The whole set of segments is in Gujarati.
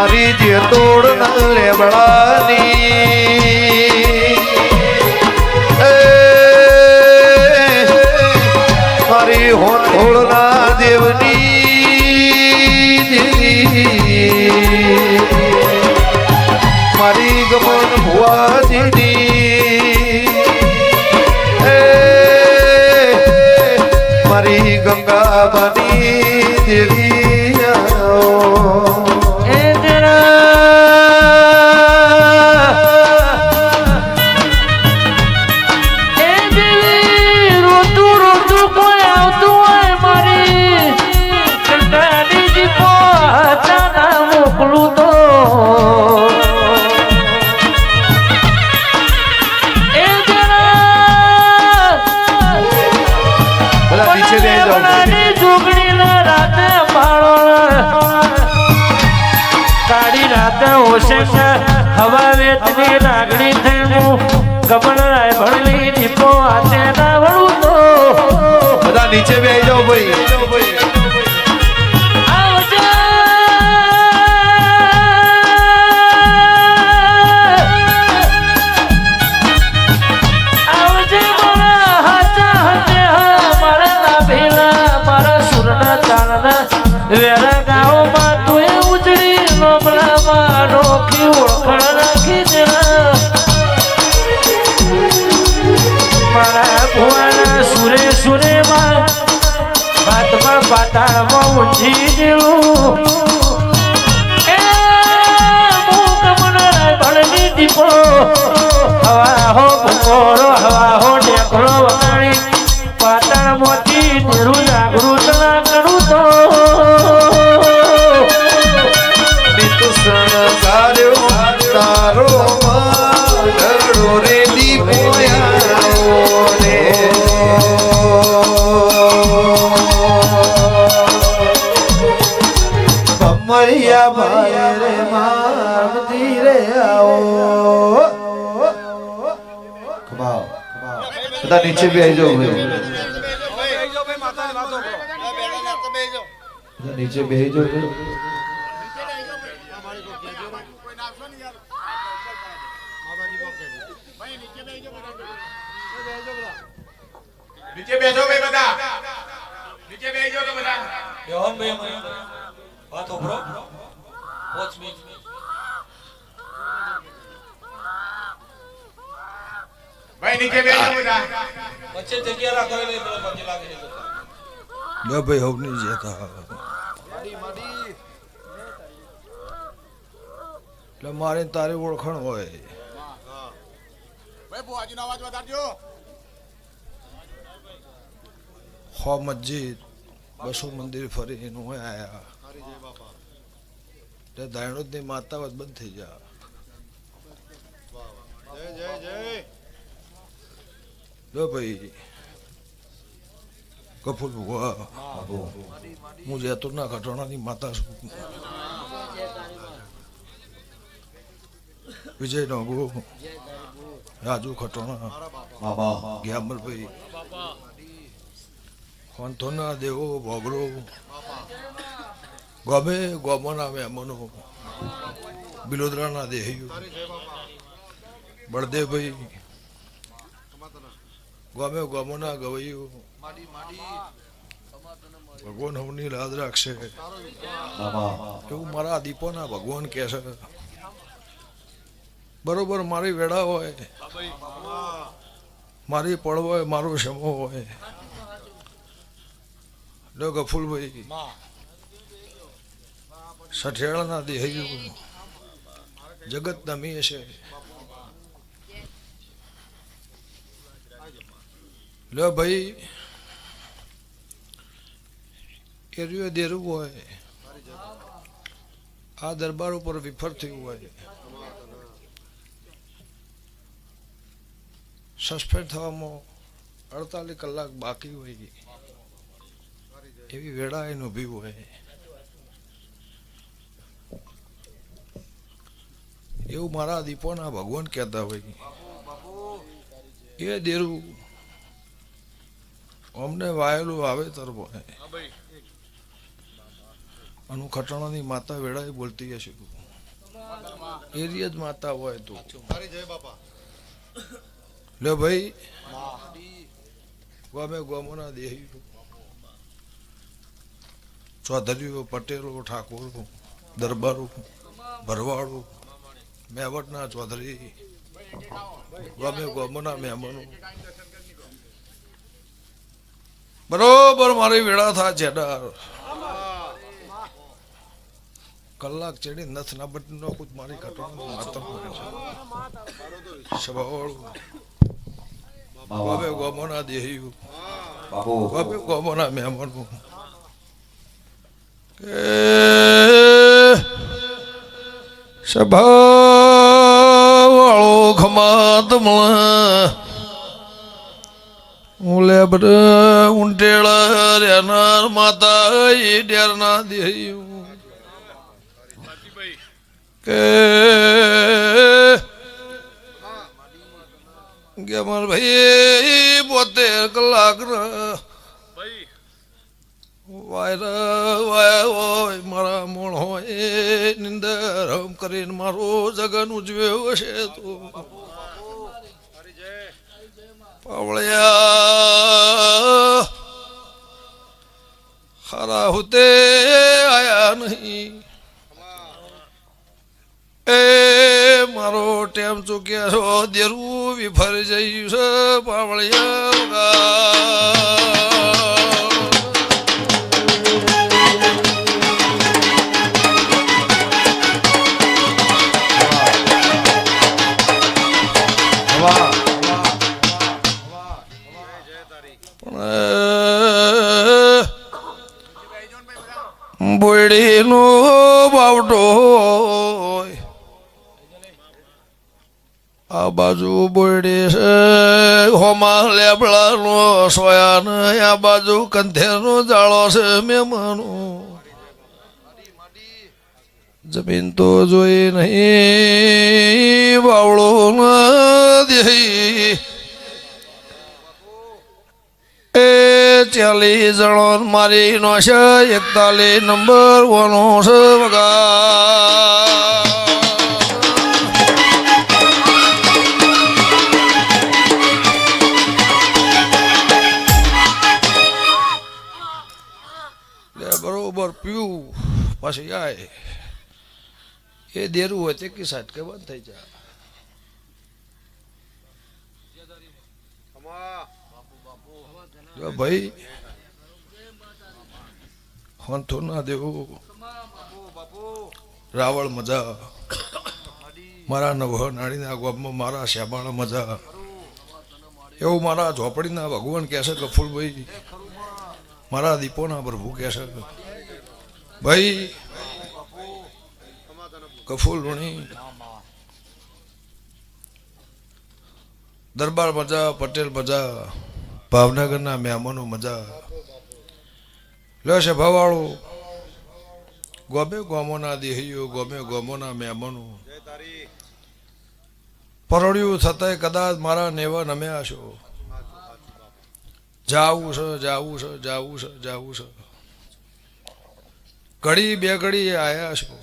મારી જે તોડ ના લેબડાની મારી હોતોડ ના દેવની દેવી મારી ગમન ભુવાજીની. મારી ગંગા બની દેવી રોતું દેવું એ મૂક મનરા ભળની દીપો હવા હવા હો ઢેકળો બેસી ભાઈ. બધા નીચે ભાઈ. નીચે બેસો ભાઈ બધા. નીચે બેસો તો બધા. બેહો ભાઈ વાત ઉભરો પોચ મિનિટ. ભાઈ નીચે બેસજો બધા. વચ્ચે જગ્યા રાખો એટલે પેલો પછી લાગે લે ભાઈ હવની જતા. એટલે મારે ને તારી ઓળખાણ હોય. ભાઈ બુઆજીનો અવાજ વધારજો. હો મસ્જિદ બસો મંદિર ફરીને હોય આયા. એટલે દાયણોદની માતા બંધ થઈ જા. લો ભાઈ. કપૂર ભુવા હું જેતુરના ખટોણાની માતા છું. વિજય નોગો. રાજુ ખટોણા ગ્યામલભાઈ ખોંથોના દેવો ભોગરો. ગમે ગોમોના મહેમાનો બિલોદરાના દેહીઓ બળદેવભાઈ ગમે ગોમોના ગવાયું ભગવાન હવની લાદ રાખશે. એવું મારા દીપોના ભગવાન કહે છે. બરોબર મારી વેળા હોય. મારી પળ હોય મારો શમો હોય. લો ગફુલભાઈ. સઠિયાળાના દેહ જગત નમી છે લો ભાઈ, એરિયો દેરું હોય. આ દરબાર ઉપર વિફર થયું હોય. સસ્પેન્ડ થવામાં અડતાલીસ કલાક બાકી હોય. એવી વેળા એને ઊભી હોય. એવું મારા દીપોના ભગવાન કહેતા હોય. એ દેરું અમને વાયેલું આવે તરફ અનુ ખટાણાની માતા વેળાએ બોલતી હશે એરિય જ માતા હોય તો. લે ભાઈ. ગમે ગમોના દેહી ચૌધરીઓ પટેલો ઠાકોરો દરબારો ભરવાડો મેવટના ચૌધરી. ગમે ગમોના મહેમાનો. બરોબર મારી વેળા થા જેડાર કલાક ચડી નથ ના બટ નો કુછ મારી ઘટવાનું માતમ સવાળ. ગમે ગોમોના દેહી બાપુ. ગોમોના મહેમાનો કે સભા વાળો ખમાત મળે ઉલે બડ ઉંટેળ રેનાર માતા એ ડેરના દેહ્યું કે કે માર ભાઈ, બોતેર કલાક વાયર મારા મોણ હોય, નિંદર હમ કરીને મારો જગન ઉજવ્યો હશે તો. પાવળિયા ખરા હોતે આયા નહીં એ મારો ટેમ ચૂક્યા છો દેરું વિફર જઈશ પાવળિયા બાજુ બોયડી છે, હોમાં લેબડાનો સોયા ને આ બાજુ કંથેરનો જાળો છે મેમાનો. જમીન તો જોઈ નહીં બાવળો દેહી એ ચાલીસ જણો મારી નો છે, એકતાલીસ નંબર વનો છે વગા પછી આય એ. દેરું હોય તે કે બંધ થઈ જાય. જો ભાઈ, હોંથો ના દેવું. રાવળ મજા. મારા નવહ નાડીના ગામમાં મારા શ્યામાળા મજા. એવું મારા ઝોપડીના ભગવાન કહેશે ફૂલભાઈ, મારા દીપોના પ્રભુ કહેશે ભાઈ, કફૂલ ઋણી દરબાર મજા, પટેલ મજા, ભાવનગરના મહેમાનો મજા. લે છે ભવાળો. ગોમે ગોમોના દેહીઓ, ગોમે ગોમોના મહેમાનો. પરળ્યું છતાંય કદાચ મારા નેવા નમ્યા છો. જાવું છે જાવું છે જાવું છે જાવું છે. ઘડી બે ઘડી આયા છો.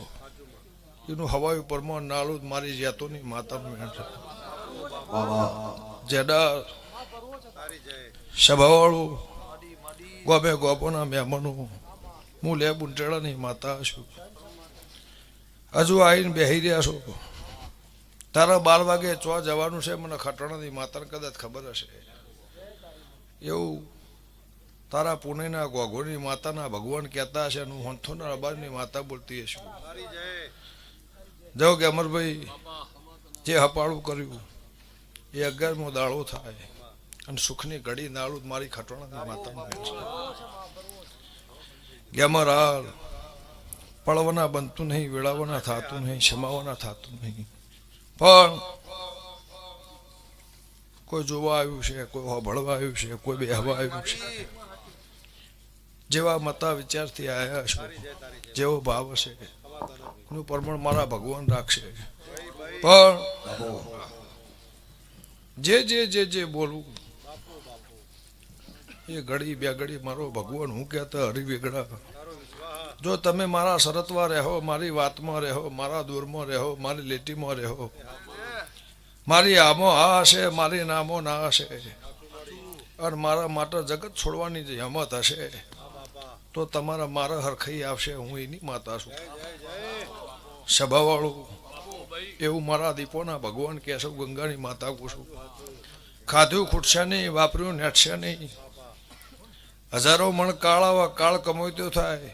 એનું હવાઈ ઉપરમાં નાળું મારી જેતોની માતાનું મેં છે. વાહ વાહ જેડા સભાવાળું ગોમે ગોપોના મહેમાનો હું લે બુંટેડાની માતા છું. હજુ આવીને બેહી રહ્યા છો. તારા બાર વાગે ચો જવાનું છે, મને ખટાણાની માતાને કદાચ ખબર હશે. એવું તારા પુણેના ગોઘોની માતાના ભગવાન કહેતા હશે હું હંથોના અબાજની માતા બોલતી હશું. જો કે અમરભાઈ જે હપાળું કર્યું એ અગિયારમો દાળો થાય અને સુખની ઘડી નાળું મારી ખટોણાની માતાનું ગેમર હાલ પળવાના બનતું નહીં વેળાવાના થતું નહીં ક્ષમાવાના થતું નહીં. પણ કોઈ જોવા આવ્યું છે કોઈ હોભળવા આવ્યું છે કોઈ બેહવા આવ્યું છે. જેવા મતા વિચારથી આવ્યા છો. જેવો ભાવ હશે. એનું પરમણ મારા ભગવાન રાખશે. પણ જે જે જે જે બોલવું, એ ઘડી બે ઘડી મારો ભગવાન, હું કહેતા હરિવેગડા, જો તમે મારા શરતમાં રહો, મારી વાતમાં રહો, મારા દૂરમાં રહો, મારી લીટીમાં રહો, મારી આમો આ હશે, મારી નામો ના હશે, અને મારા માટે જગત છોડવાની જે હિંમત હશે તો તમારા મારા હરખાઈ આવશે, હું એની માતા છું. સભાવાળું, એવું મારા દીપોના ભગવાન કેશવ ગંગાની માતા પૂછું ખાધું ખૂટશે નહીં, વાપર્યું, નેટશે નહીં. હજારો મણ કાળ આવા કાળ કમોત્યો થાય.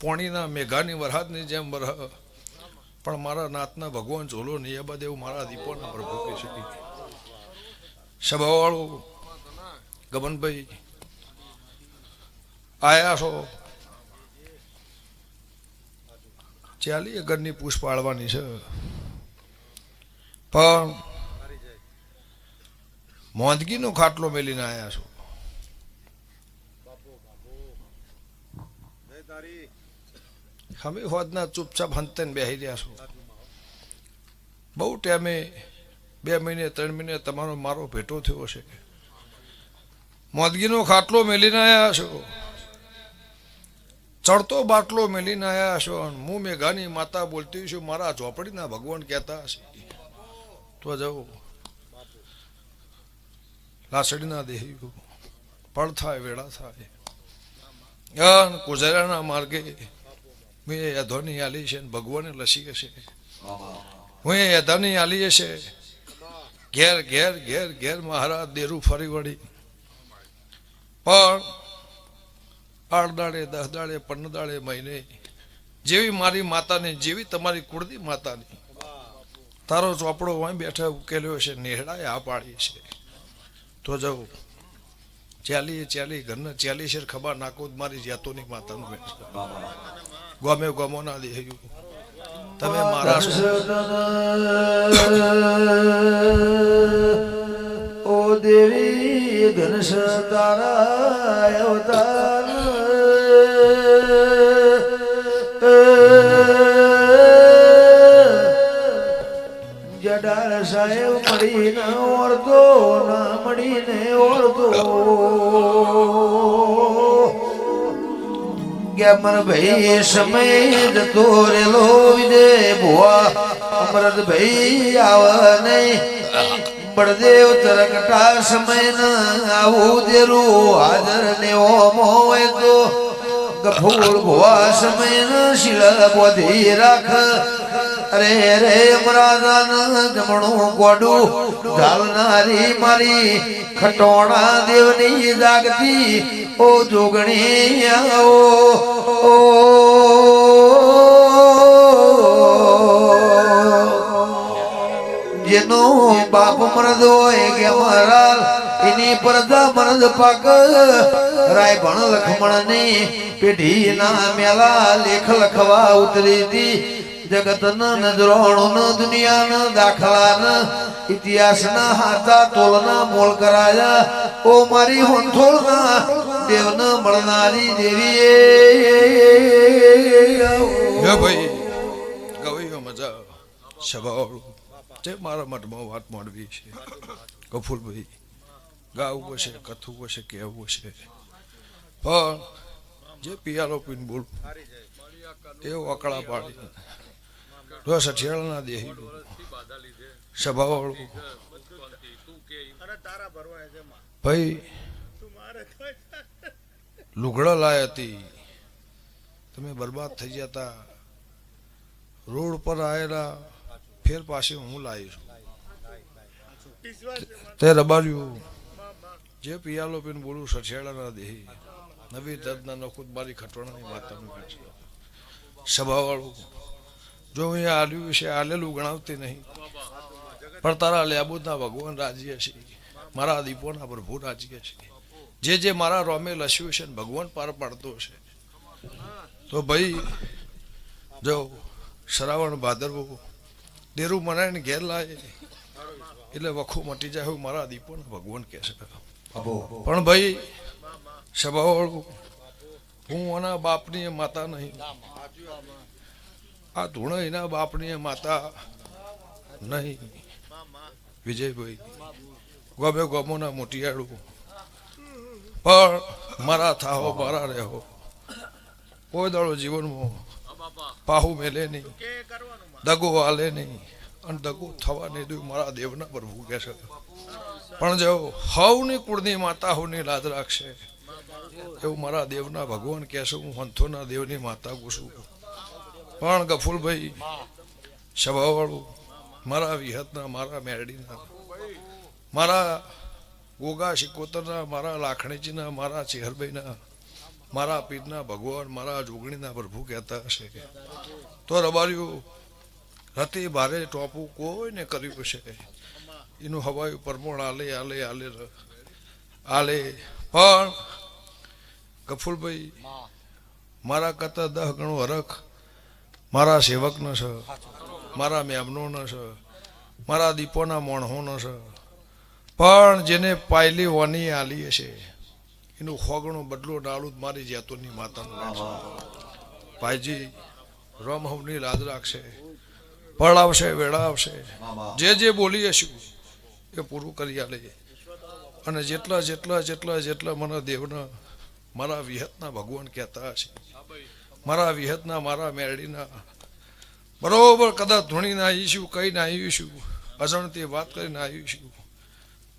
પોણીના મેઘાની વરહાદની જેમ વરહ. પણ મારા નાતના ભગવાન ઝોલો બાદ એવું મારા દીપોના પ્રભુ કહી શકી. સભાવાળું ગમનભાઈ આયા છો ચાલી ઘરની પૂછ પાડવાની છે. પણ મોંદગીનો ખાટલો મેલીને આયા છો. અમે હોદના ચૂપચાપ હંતેન બેસી રહ્યા છો. બહુ ટાઈમે બે મહિને, ત્રણ મહિને તમારો મારો ભેટો થયો છે મોદગીનો ખાટલો મેલીને આવ્યા છો. ચડતો બાટલો મેલીને આવ્યા છો હું મેઘાની માતા બોલતી છું, મારા ઝોપડીના ભગવાન કહેતા હશે. તો જવું લાસડીના દેહી પળ થાય, વેળા થાય. કુજરાના માર્ગે મેં યધોની આલી છે ભગવાને લસી હશે. હું યધાની આલી હશે. ઘેર ઘેર ઘેર ઘેર, મહારાજ દેરું ફરી વળી. પણ આઠ દાડે, દસ દાડે, પંદર દાડે મહિને જેવી મારી માતાની, જેવી તમારી કુળદી માતાની. તારો ચોપડો વાંઈ બેઠા ઉકેલ્યો છે નેહડાએ આ પાડી છે તો જાઉં. ચાલી ચાલી ઘરના ચાલી છે ખબર નાખો મારી જાતોની માતાનું બેઠ ગમે ગમો ના દેહ્યું તમે મારા ઓ દેવી ઘનશ તારા અવતાર સાહેબ મળીને ઓળતો ના મળીને ઓળતો અમર ભાઈ સમય જતો રેલો વિજય ભુવા. અમરત ભાઈ આવ નહીં બળદેવ તરકટા સમય ન આવું દેરું હાજર ને ઓમો હોય તો ગફૂર ભુવા સમય ન શિલ બોધી રાખ. અરે રે અમરાદાન જમણું ગોડું ઝાલનારી મારી ખટોણા દેવની જાગતી, ઓ જોગણી આવો, ઓ. જેનો બાપ મરદ હોય કે મરાલ એની પરદા મરદ પાક રાય ભણ લખમણની પેઢી ના મેલા લેખ લખવા ઉતરી હતી. જગત ન નજરોણ દુનિયા ઇતિહાસના હાથા તોલના મોલ કરાયા. ઓ મારી હોંથોળ ના દેવ ન મળનારી દેવી એ ભાઈ ગવૈયો મજા. સભાવાળું જે મારા મઠમાં વાત માંડવી છે. કફૂલભાઈ ગાવું હશે કથવું હશે, કહેવું હશે. પણ જે પિયાલો પીને બોલું એ વકળા પાડી રસ અઠિયાળના દેહી. સભાવાળું. ભાઈ, લુગડા લાય હતી. તમે બરબાદ થઈ ગયા રોડ પર આવેલા ફેર પાસે હું લાવી છું. તે રબાર્યું. જે પિયાલો પીને બોલું, સઠિયાળાના દેહી. નવી દર્દના નખુદ મારી ખટવાણાની વાત તમે સભાવાળું જો હું આલ્યું છે, આલેલું ગણાવતી નહીં. પણ તારા લેબુદના ભગવાન રાજી હશે મારા દીપોના પ્રભુ રાજી હશે જે જે મારા રોમે લસ્યું છે ભગવાન પાર પાડતો છે. તો ભાઈ, જો શ્રાવણ ભાદરવો દેરું મનાઈને ઘેર લાય એટલે વખું મટી જાય એવું મારા દીપોને ભગવાન કહે છે. પણ ભાઈ સભાવાળું હું આના બાપની માતા નહીં. આ ધૂણ એના બાપની માતા નહીં. વિજયભાઈ ગોબે ગમોના મોટિયાળું. પણ મારા થાહો, મારા રહેવો કોઈ દાડો જીવનમાં પાહુ મેલે નહીં, દગો હાલે નહીં, અને દગો થવા નહીં દઉં મારા દેવના પ્રભુ કે છે. પણ જો હવની કુળની માતા હોની લાજ રાખશે, એવું મારા દેવના ભગવાન કહેશે, હું હંથોના દેવની માતા કુશું પણ ગફુલભાઈ સ્વભાવવાળું મારા વિહતના, મારા મેરડીના, મારા ગોગા શિકોતરના, મારા લાખણીજીના, મારા ચેહરભાઈના, મારા પીરના ભગવાન, મારા જોગણીના પ્રભુ કહેતા હશે તો રબાર્યું રતી ભારે ટોપું કોઈને કર્યું છે એનું હવાયું પરમોણ આલે આલે આલે આલે. પણ, ગફુલભાઈ, મારા કરતા દહ ગણું હરખ મારા સેવકનો છે, મારા મેમનોનો છે, મારા દીપોના મોણહોનો છે. પણ જેને પાયલી વની આલી હશે, એનું ખોગણો બદલો ડાળું મારી જાતોની માતાનું ભાઈજી રમહવની લાજ રાખશે ફળ આવશે, વેળા આવશે. જે જે બોલી હશું એ પૂરું કરી આલે. અને જેટલા જેટલા જેટલા જેટલા મને દેવના, મારા વિહતના ભગવાન કહેતા હશે મારા વિહતના, મારા મેરડીના બરોબર, કદાચ ધૂણીને આવીશું કહીને આવીશું અજણતી વાત કરીને આવીશું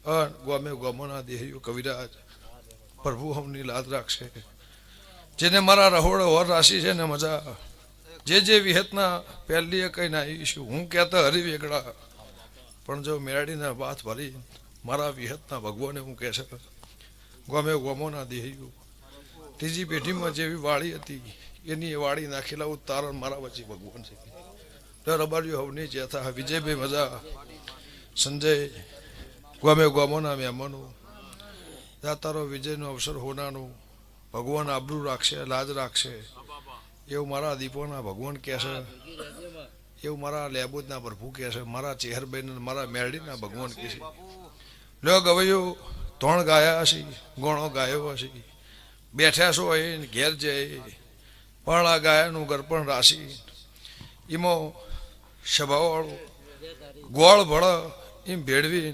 અન ગોમે ગોમોના દેહ્યો કવિરાજ, પ્રભુ હમની લાદ રાખશે. જેને મારા રહોડો વર રાશિ છે ને મજા, જે જે વિહતના પહેલીએ કહીને આવીશું હું કહેતા હરી વેગડા પણ જો મેરડીના વાત ભરી, મારા વિહતના ભગવાને હું કહે છે ગમે ગમોના દેહ્યું ત્રીજી પેઢીમાં જેવી વાળી હતી, એની એ વાળી નાખેલા ઉતારણ મારા વચ્ચે ભગવાન છે. તો રબારીઓ હવની જેથા વિજયભાઈ મજા, સંજય, ગોમે ગોમોના મહેમાનો, દાતારો વિજયનો અવસર હોનાનું, ભગવાન આબરૂ રાખશે, લાજ રાખશે. એવું મારા દીપોના ભગવાન કહે છે. એવું મારા લેબોદના પ્રભુ કહે છે. મારા ચેહરબેન, મારા મેરડીના ભગવાન કહે છે. લ્યો ગવૈયો ત્રણ ગાયા હશે, ગોણો ગાયો હશે. બેઠા છો એ ઘેર જઈ પણ આ ગાયનું ગરપણ રાશિ એમાં સ્વભાવવાળું ગોળ ભળ એમ ભેળવી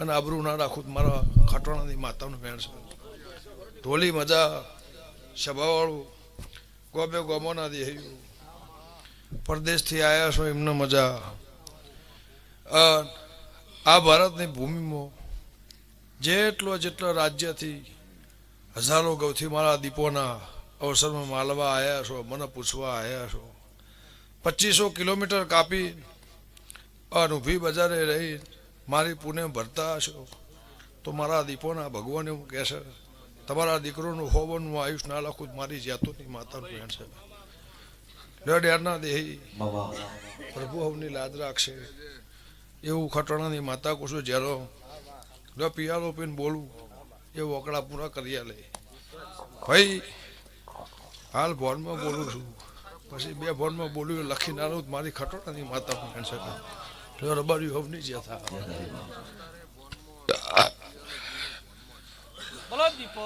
અને આબરૂ ના રાખું મારા ખટોણાની માતાનું ભેણ છે. ઢોલી મજા સ્વભાવવાળું ગોબે ગોમોના દેહ્યું. પરદેશથી આવ્યા છો એમને મજા. આ ભારતની ભૂમિમાં જેટલો જેટલો રાજ્યથી હજારો ગૌથી મારા દીપોના અવસરમાં માલવા આવ્યા છો મને પૂછવા આવ્યા છો પચીસો કિલોમીટર કાપી અનુભી બજારે રહી મારી પુણે ભરતા હશો તો મારા દીપોના ભગવાન એવું કહેશે તમારા દીકરોનું હોવાનું આયુષ ના લખું મારી જાતોની માતાનું વેણ છે ડેરના દેહી પ્રભુ હવની લાદ રાખશે એવું ખટણાની માતા કુશું જ્યારે ડ પિયાલો પીને બોલું એ વોકડા પૂરા કરી લે ભાઈ, હાલ ભોનમાં બોલું છું. પછી બે ભોનમાં બોલ્યું લખી ના લઉં મારી ખટોટાની માતા પણ શકે રબારી હોવ નહીં જ્યાં થા. બોલો દીપો.